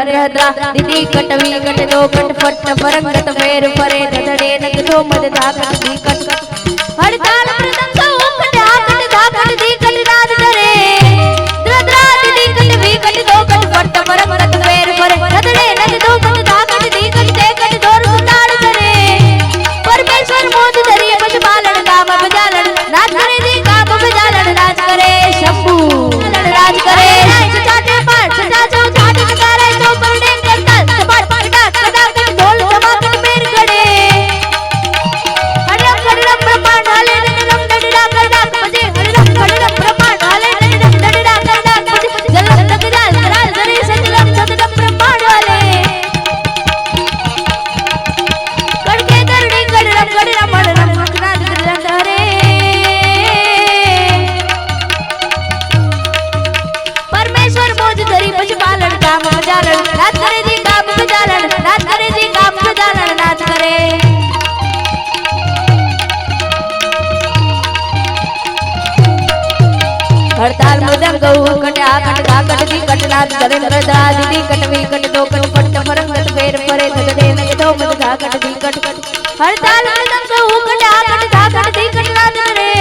હરિહદ્રા દીદી કટવી cut દો cut ફટ ફરંગત ફેર ફરે ધડે નગ દો મદ ધાક દી મદન ગૌ કટા કટ કાકટ દી કટલા ચરેન્દ્ર દાદ દી કટવી કટ તો કટ પટ મરંગત ફેર પરે ધડ દે ને તો મદ કાકટ દી કટ હરતાલ મદન ગૌ કટા કટ કાકટ દી કટલા ધરે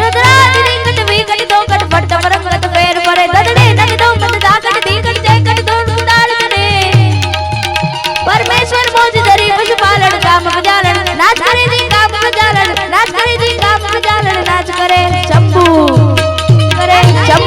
રદરાજ દી કટવી કટ તો કટ પટ મરંગત ફેર પરે ધડ દે ને તો મદ કાકટ દી કટ જય કટ તો ઉડાળ કરે. પરમેશ્વર મોજ ધરી પુષ પાલન કામ બજાલન નાચ કરે દી કામ બજાલન નાચ કરે દી કામ બજાલન નાચ કરે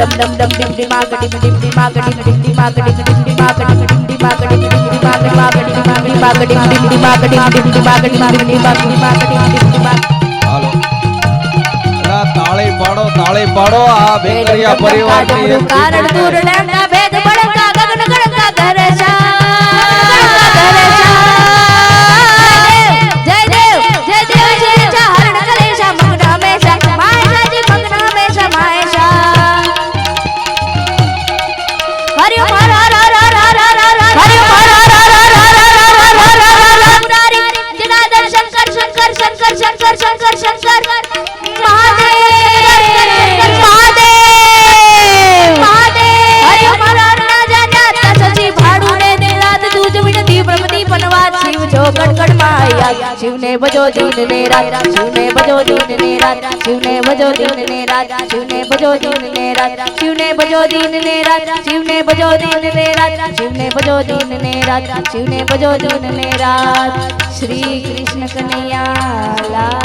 ડમકા ડમ ડમ ડમ ડમ ડિમ ડિમ આગડી ડિમ ડિમ આગડી ડિમ ડિમ આગડી ડિમ ડિમ આગડી ડિમ ડિમ આગડી ડિમ ડિમ આગડી આગડી ડિમ ડિમ આગડી ડિમ ડિમ આગડી ડિમ ડિમ આગડી ડિમ ડિમ આગડી ડિમ ડિમ આગડી હાલો અલા, તાળી પાડો તાળી પાડો. આ બેકરિયા પરિવારની કારણ દૂર લેમના કડકડ માયા, શિવને ભજો દિન ને રાત, શિવને ભજો દિન ને રાત, શિવને ભજો દિન ને રાત, શિવને ભજો દિન ને રાત, શિવને ભજો દિન ને રાત, શિવને ભજો દિન ને રાત, શિવને ભજો દિન ને રાત, શિવને ભજો દિન ને રાત. શ્રી કૃષ્ણ કનૈયા